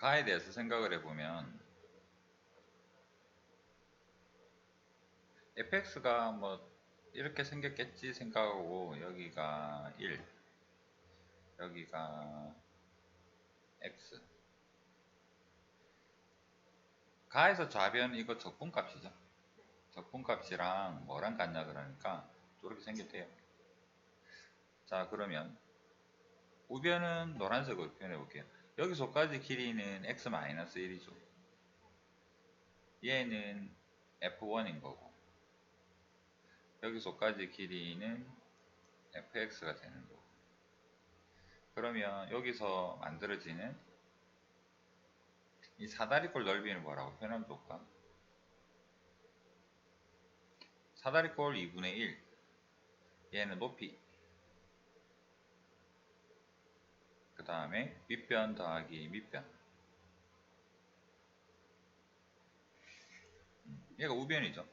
가에 대해서 생각을 해보면 fx가 뭐 이렇게 생겼겠지 생각하고 여기가 1 여기가 x 가에서 좌변 이거 적분값이죠. 적분값이랑 뭐랑 같냐 그러니까 이렇게 생겼대요. 자 그러면 우변은 노란색으로 표현해 볼게요 여기서까지 길이는 x-1이죠. 얘는 f1인 거고 여기서까지 길이는 fx가 되는 거고. 그러면 여기서 만들어지는 이 사다리꼴 넓이는 뭐라고 표현하면 좋을까? 사다리꼴 2분의 1 얘는 높이 그 다음에 밑변 더하기 밑변. 음, 얘가 우변이죠.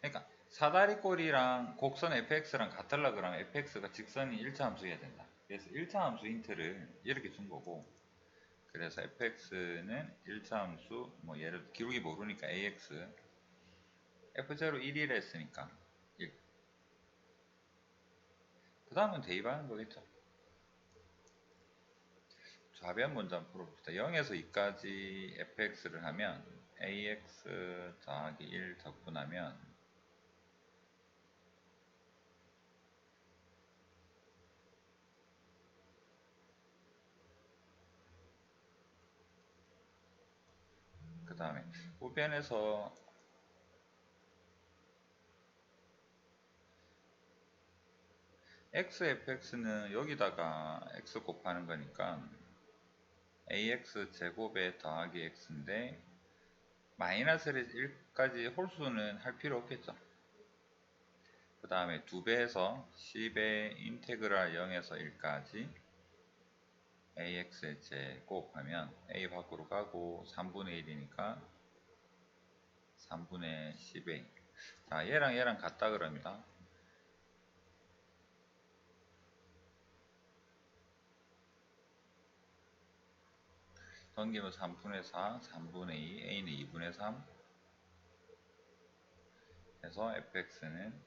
그러니까 사다리꼴이랑 곡선 fx랑 같으려 그러면 fx가 직선이 1차 함수여야 된다. 그래서 1차 함수 힌트를 이렇게 준 거고 그래서 fx는 1차 함수 뭐 예를 기록이 모르니까 ax f0 1이라 했으니까 1. 그 다음은 대입하는 거겠죠 좌변 먼저 한번 풀어봅시다. 0에서 2까지 fx를 하면 ax 더하기 1 적분하면 그 다음에 우변에서 xfx는 여기다가 x 곱하는 거니까 ax 제곱에 더하기 x인데 마이너스 1까지 홀수는 할 필요 없겠죠. 그 다음에 2배에서 10의 인테그랄 0에서 1까지 ax의 제곱하면 a 밖으로 가고 3분의 1이니까 3분의 10a 자 얘랑 얘랑 같다 그럽니다 넘기면 3분의 4, 3분의 2, a는 2분의 3 해서 fx는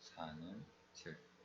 4는 7